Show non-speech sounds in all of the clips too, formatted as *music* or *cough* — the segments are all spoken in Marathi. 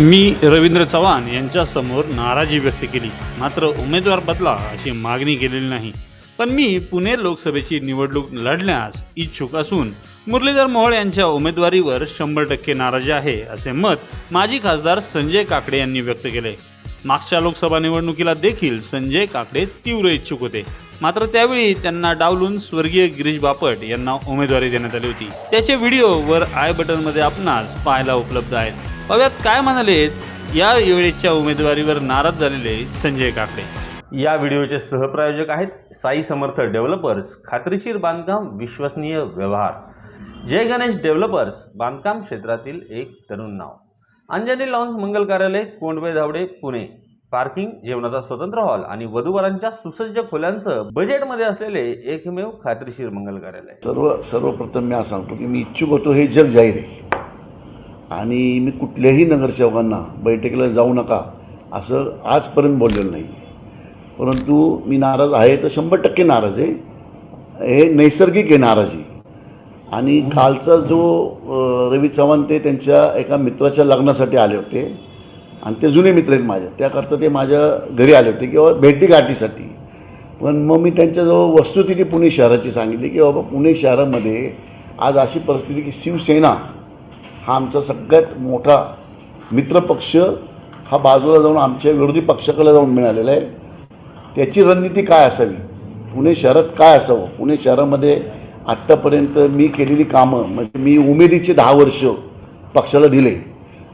मी रवींद्र चव्हाण यांच्यासमोर नाराजी व्यक्त केली. मात्र उमेदवार बदला अशी मागणी केलेली नाही. पण मी पुणे लोकसभेची निवडणूक लढण्यास इच्छुक असून मुरलीधर मोहोळ यांच्या उमेदवारीवर शंभर टक्के नाराजी आहे असे मत माजी खासदार संजय काकडे यांनी व्यक्त केले. मागच्या लोकसभा निवडणुकीला देखील संजय काकडे तीव्र इच्छुक होते. मात्र त्यावेळी त्यांना डावलून स्वर्गीय गिरीश बापट यांना उमेदवारी देण्यात आली होती. त्याचे व्हिडिओ वर आय बटनमध्ये आपणास पाहायला उपलब्ध आहेत. पाहूयात काय म्हणाले या वेळेच्या उमेदवारीवर नाराज झालेले संजय काकडे. या व्हिडिओचे सहप्रायोजक आहेत साई समर्थ डेव्हलपर्स खात्रीशीर बांधकाम विश्वसनीय व्यवहार. जय गणेश डेव्हलपर्स बांधकाम क्षेत्रातील एक तरुण नाव. अंजनी लॉन्स मंगल कार्यालय कोंडवे धावडे पुणे. पार्किंग जेवणाचा स्वतंत्र हॉल आणि वधूवरांच्या सुसज्ज खोल्यांसह बजेटमध्ये असलेले एकमेव खात्रीशीर मंगल कार्यालय. सर्व सर्वप्रथम मी असं सांगतो की मी इच्छुक होतो हे जग जाहीर आहे आणि मी कुठल्याही नगरसेवकांना बैठकीला जाऊ नका असं आजपर्यंत बोललेलं नाही परंतु मी नाराज आहे तर शंभर टक्के नाराज आहे. हे नैसर्गिक आहे नाराजी. आणि कालचा जो रवी चव्हाण ते त्यांच्या एका मित्राच्या लग्नासाठी आले होते आणि ते जुने मित्र आहेत माझे. त्याकरता ते माझ्या घरी आले होते किंवा भेटीगाठीसाठी पण मग मी त्यांच्याजवळ वस्तुस्थिती पुणे शहराची सांगितली की बाबा पुणे शहरामध्ये आज अशी परिस्थिती की शिवसेना हा आमचा सगळ्यात मोठा मित्रपक्ष हा बाजूला जाऊन आमच्या विरोधी पक्षाकडे जाऊन मिळालेला आहे. त्याची रणनीती काय असावी? पुणे शहरात काय असावं? पुणे शहरामध्ये आत्तापर्यंत मी केलेली कामं म्हणजे मी उमेदीचे दहा वर्ष पक्षाला दिले.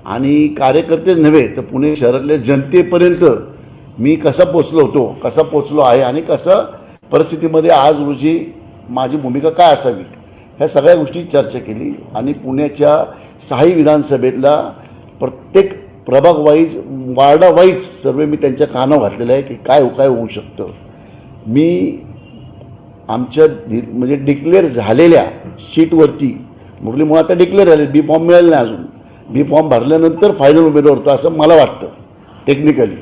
आणि कार्यकर्तेच नव्हे तर पुणे शहरातल्या जनतेपर्यंत मी कसा पोचलो होतो कसा पोचलो आहे आणि कसा परिस्थितीमध्ये आज रोजी माझी भूमिका काय असावी ह्या सगळ्या गोष्टी चर्चा केली आणि पुण्याच्या सहाही विधानसभेतला प्रत्येक प्रभाग वाईज वार्डा वाईज सर्व मी त्यांच्या कानावर घातलेलं आहे की काय काय होऊ शकतं. मी आमच्या म्हणजे डिक्लेअर झालेल्या सीटवरती मुरली मुळात आता डिक्लेअर झाले बी फॉर्म मिळाले नाही अजून. बी फॉर्म भरल्यानंतर फायनल उमेदवार होतो असं मला वाटतं टेक्निकली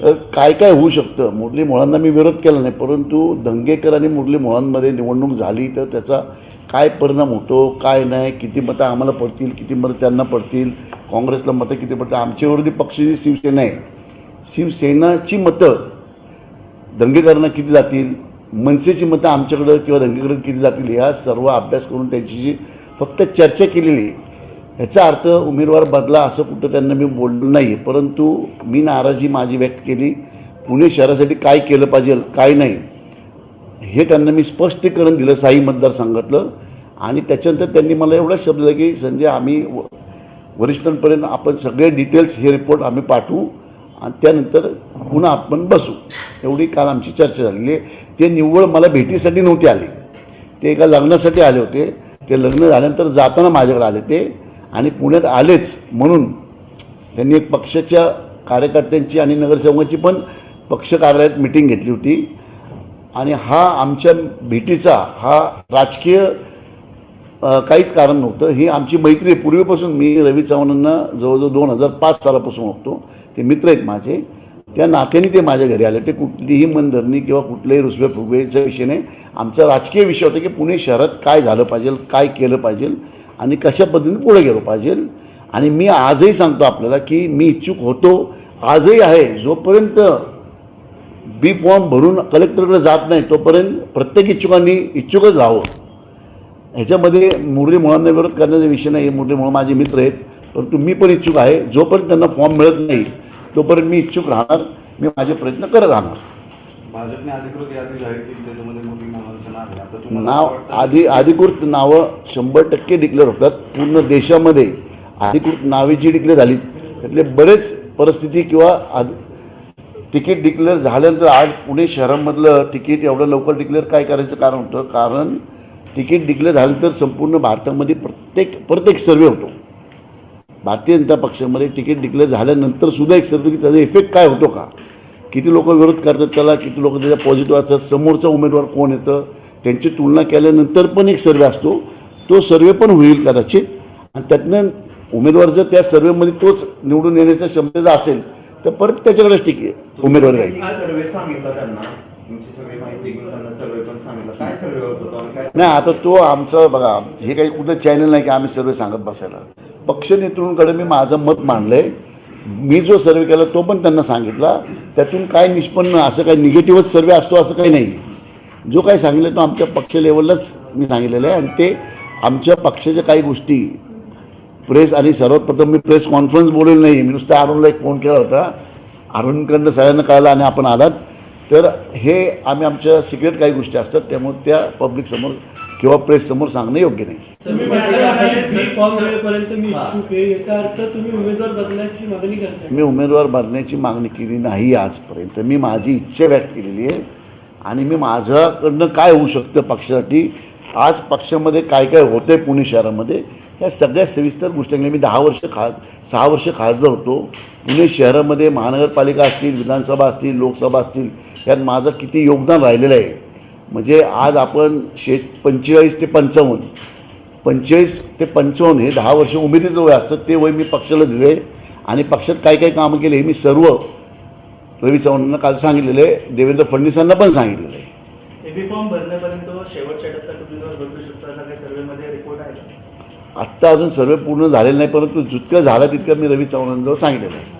तर काय काय होऊ शकतं? मुरली मोळांना मी विरोध केला नाही परंतु दंगेकर आणि मुरली मोळांमध्ये निवडणूक झाली तर त्याचा काय परिणाम होतो काय नाही किती मतं आम्हाला पडतील किती मतं त्यांना पडतील काँग्रेसला मतं किती पडतील आमच्या विरोधी पक्ष जी शिवसेना आहे. शिवसेनाची मतं दंगेकरांना किती जातील मनसेची मतं आमच्याकडं किंवा दंगेकडं किती जातील या सर्व अभ्यास करून त्यांची जी फक्त चर्चा केलेली आहे. ह्याचा अर्थ उमेदवार बदला असं कुठं त्यांना मी बोललो नाही परंतु मी नाराजी माझी व्यक्त केली. पुणे शहरासाठी काय केलं पाहिजे काय नाही हे त्यांना मी स्पष्टीकरण दिलं साई मतदारसंघातलं. आणि त्याच्यानंतर त्यांनी मला एवढा शब्द दिला की संजय आम्ही व- वरिष्ठांपर्यंत आपण सगळे डिटेल्स हे रिपोर्ट आम्ही पाठवू आणि त्यानंतर पुन्हा आपण बसू. एवढी काल आमची चर्चा झालेली आहे. ते निव्वळ मला भेटीसाठी नव्हते आले. ते एका लग्नासाठी आले होते. ते लग्न झाल्यानंतर जाताना माझ्याकडे आले ते आणि पुण्यात आलेच म्हणून त्यांनी एक पक्षाच्या कार्यकर्त्यांची आणि नगरसेवकांची पण पक्ष कार्यालयात मिटिंग घेतली होती. आणि हा आमच्या भेटीचा हा राजकीय काहीच कारण नव्हतं. ही आमची मैत्री पूर्वीपासून मी रवी चव्हाणांना जवळजवळ दोन हजार पाच सालापासून ओळखतो. ते मित्र आहेत माझे. त्या नात्याने ते माझ्या घरी आले. ते कुठलीही मनधरणी किंवा कुठल्याही रुसवे फुगवेचा विषय नाही. आमचा राजकीय विषय होता की पुणे शहरात काय झालं पाहिजे काय केलं पाहिजे. आणि कशा पद्धतीने पुढे गेलो पाहिजे? आणि मी आजही सांगतो आपल्याला की मी इच्छुक होतो. आजही आहे. जोपर्यंत बी फॉर्म भरून कलेक्टरकडे जात नाही तोपर्यंत प्रत्येक इच्छुकांनी इच्छुकच राहावं. ह्याच्यामध्ये मुरली मुळांना विरोध करण्याचा विषय नाही. मुरली मुळं माझे मित्र आहेत. परंतु मी पण इच्छुक आहे. जोपर्यंत त्यांना फॉर्म मिळत नाही तोपर्यंत मी इच्छुक राहणार. मी माझे प्रयत्न करत राहणार. भाजपने अधिकृत यादी जाहीर केली त्याच्यामध्ये मोठी नावांचं नाव आहे. आता तुम्हाला नाव वाटतं? आधी अधिकृत नावं शंभर टक्के डिक्लेअर होतात. पूर्ण देशामध्ये अधिकृत नावे जी डिक्लेअर झाली त्यातले बरेच परिस्थिती किंवा आद तिकीट डिक्लेअर झाल्यानंतर आज पुणे शहरामधलं तिकीट एवढं लवकर डिक्लेअर काय करायचं कारण होतं? कारण तिकीट डिक्लेअर झाल्यानंतर संपूर्ण भारतामध्ये प्रत्येक परत एक सर्वे होतो. भारतीय जनता पक्षामध्ये तिकीट डिक्लेअर झाल्यानंतर सुद्धा एक सर्वे की त्याचा इफेक्ट काय होतो का? किती लोक विरोध करतात त्याला किती लोक त्याच्या पॉझिटिव्ह असतात समोरचा उमेदवार कोण येतं त्यांची तुलना केल्यानंतर पण एक सर्वे असतो. तो सर्वे पण होईल कदाचित. आणि त्यातनं उमेदवार जर त्या सर्वेमध्ये तोच निवडून येण्याच्या क्षमतेचा असेल तर परत त्याच्याकडेच टिक उमेदवारी राहील. नाही आता तो आमचं बघा हे काही कुठलं चॅनल नाही की आम्ही सर्व सांगत बसायला. पक्ष नेतृत्वाकडे मी माझं मत मांडलं आहे मी जो सर्वे केला तो पण त्यांना सांगितला त्यातून काय निष्पन्न असं काही निगेटिव्हच सर्वे असतो असं काही नाही. जो काही सांगितलं तो आमच्या पक्ष लेवललाच मी सांगितलेलं आहे. आणि ते आमच्या पक्षाच्या काही गोष्टी प्रेस आणि सर्वात प्रथम मी प्रेस कॉन्फरन्स बोललेली नाही. मी नुसतं अरुणला एक फोन केला होता. अरुणकडनं सगळ्यांना कळलं आणि आपण आलात. तर हे आम्ही आमच्या सिक्रेट काही गोष्टी असतात त्यामुळे त्या पब्लिकसमोर किंवा प्रेससमोर सांगणं योग्य नाही. उमेदवार मी उमेदवार भरण्याची मागणी केली नाही आजपर्यंत. मी माझी इच्छा व्यक्त केलेली आहे आणि मी माझ्याकडनं काय होऊ शकतं पक्षासाठी? आज पक्षामध्ये काय काय होतं आहे पुणे शहरामध्ये? या सगळ्या सविस्तर गोष्टी मी दहा वर्ष खा सहा वर्ष खासदार होतो. पुणे शहरामध्ये महानगरपालिका असतील विधानसभा असतील लोकसभा असतील यात माझं किती योगदान राहिलेलं आहे. म्हणजे आज आपण शे पंचेचाळीस ते पंचावन्न पंचेचाळीस ते पंचावन्न हे दहा वर्ष उमेदीचं वय असतं ते वय मी पक्षाला दिलं आहे आणि पक्षात काय काय कामं केले हे मी सर्व रवी चव्हाणांना काल सांगितलेलं आहे देवेंद्र फडणवीसांना पण सांगितलेलं आहे. आत्ता अजून सर्वे पूर्ण झालेलं नाही परंतु जितकं झालं तितकं मी रवी चव्हाणांजवळ सांगितलेलं आहे.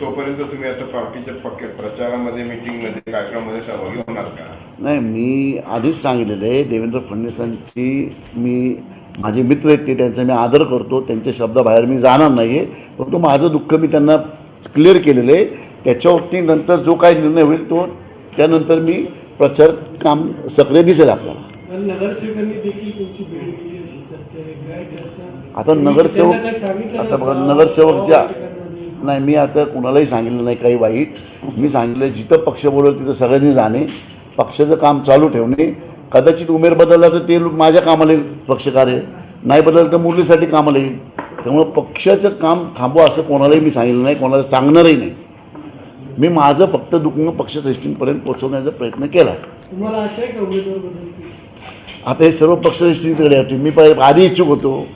तोपर्यंत तुम्ही आता पार्टीच्या पक्के प्रचारामध्ये मीटिंगमध्ये कार्यक्रमामध्ये सहभागी होणार का नाही मी आधीच सांगितलेलं आहे देवेंद्र फडणवीसांची मी माझे मित्र आहेत ते त्यांचा मी आदर करतो त्यांच्या शब्दाबाहेर मी जाणार नाही आहे परंतु माझं दुःख मी त्यांना क्लिअर केलेलं आहे त्याच्यावरती नंतर जो काही निर्णय होईल तो त्यानंतर मी प्रचार काम सक्रिय दिसेल आपल्याला आता नगरसेवक आता बघा का? नगरसेवकच्या ठिकाणामध्ये? नाही मी आता कुणालाही सांगितलं नाही काही वाईट. मी सांगितलं जिथं पक्ष बोलवलं तिथं सगळ्यांनी जाणे. पक्षाचं काम चालू ठेवणे. कदाचित उमेर बदलला तर ते माझ्या कामाला येईल पक्षकार्य नाही बदललं तर मुलीसाठी कामाला येईल. त्यामुळं पक्षाचं काम थांबवा असं कोणालाही मी सांगितलं नाही कोणाला सांगणारही नाही. मी माझं फक्त दुखणं पक्षश्रेष्ठींपर्यंत पोहोचवण्याचा प्रयत्न केला. आता हे सर्व पक्षश्रेष्ठींकडे मी आधी इच्छुक होतो.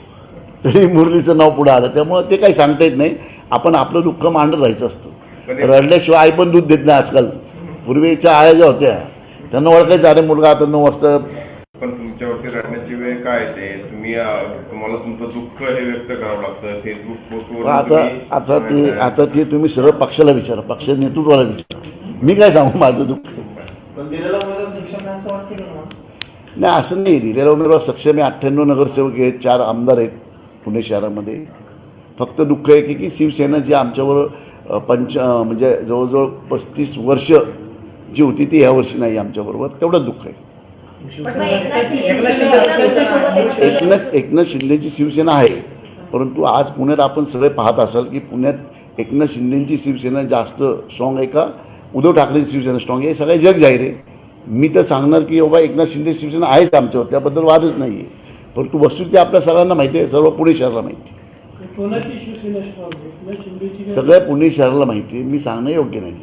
*laughs* तरी मुरलीचं नाव पुढं आलं. त्यामुळं ते काही सांगता येत नाही. आपण आपलं दुःख मांडत राहायचं असतं. रडल्याशिवाय आई पण दूध देत नाही आजकाल. पूर्वीच्या आया ज्या होत्या त्यांना ओळखायचं अरे मुलगा आता नऊ वाजता पण तुमच्यावरती रडण्याची वेळ काय येते तुम्ही तुम्हाला तुमचं दुःख हे व्यक्त करावं लागतं. फेसबुक पोस्टवर आता आता ते आता ते तुम्ही सरळ पक्षाला विचारा. पक्ष नेतृत्वाला विचारा. मी काय सांगू माझं दुःख? नाही असं नाही. दिलेला उमेदवार सक्षम आहे. अठ्ठ्याण्णव नगरसेवक आहेत चार आमदार आहेत. पुणे शहरामध्ये. फक्त दुःख आहे की की शिवसेना जी आमच्यावर पंच म्हणजे जवळजवळ पस्तीस वर्ष जी होती ती ह्या वर्षी नाही आमच्याबरोबर. तेवढं दुःख आहे. एकनाथ एकनाथ शिंदेची शिवसेना आहे. परंतु आज पुण्यात आपण सगळे पाहत असाल की पुण्यात एकनाथ शिंदेची शिवसेना जास्त स्ट्रॉंग आहे का? उद्धव ठाकरेंची शिवसेना स्ट्रॉंग आहे. हे सगळे जग जाहीर आहे. मी तर सांगणार की बाबा एकनाथ शिंदे शिवसेना आहेच आमच्यावर. त्याबद्दल वादच नाही आहे परंतु वस्तुस्थिती आपल्या सगळ्यांना माहिती आहे सर्व पुणे शहराला माहिती? सगळ्या पुणे शहराला माहिती आहे. मी सांगणं योग्य नाही